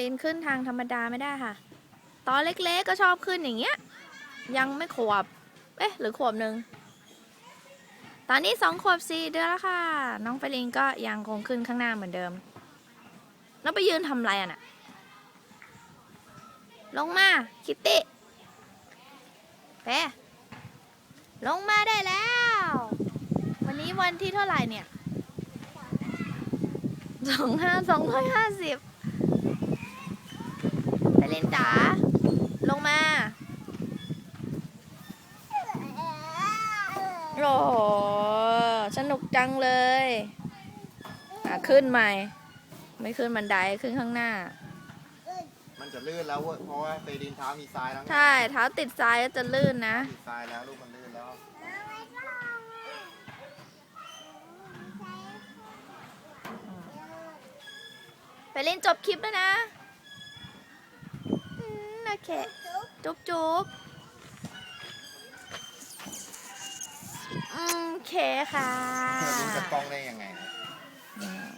ลินขึ้นทางธรรมดาไม่ได้ค่ะ ตอนเล็กๆก็ชอบขึ้นอย่างเงี้ย ยังไม่ขวบ เอ๊ะ หรือขวบหนึ่ง ตอนนี้สองขวบสี่เดือนแล้วค่ะ น้องไฟลินก็ยังคงขึ้นข้างหน้าเหมือนเดิมแล้วไปยืนทำอะไรอะน่ะ ลงมา คิตตี้แพลงมาได้แล้ว วันนี้วันที่เท่าไหร่เนี่ยสองห้าสองร้อยห้าสิบ นจ๋าลงมาโอ้โหสนุกจังเลยอะขึ้นใหม่ ไม่ขึ้นบันไดขึ้นข้างหน้า มันจะลื่นแล้วเว้ยเพราะว่าเฟรดินเท้ามีทรายแล้วไงใช่เท้าติดทรายก็จะลื่นนะ มีทรายแล้วลูกมันลื่นแล้ว ไปเล่นจบคลิปแล้วนะ อืมโอเคจุ๊บจุ๊บอืมโอเคค่ะ เธอรู้จะกล้องได้ยังไงอืม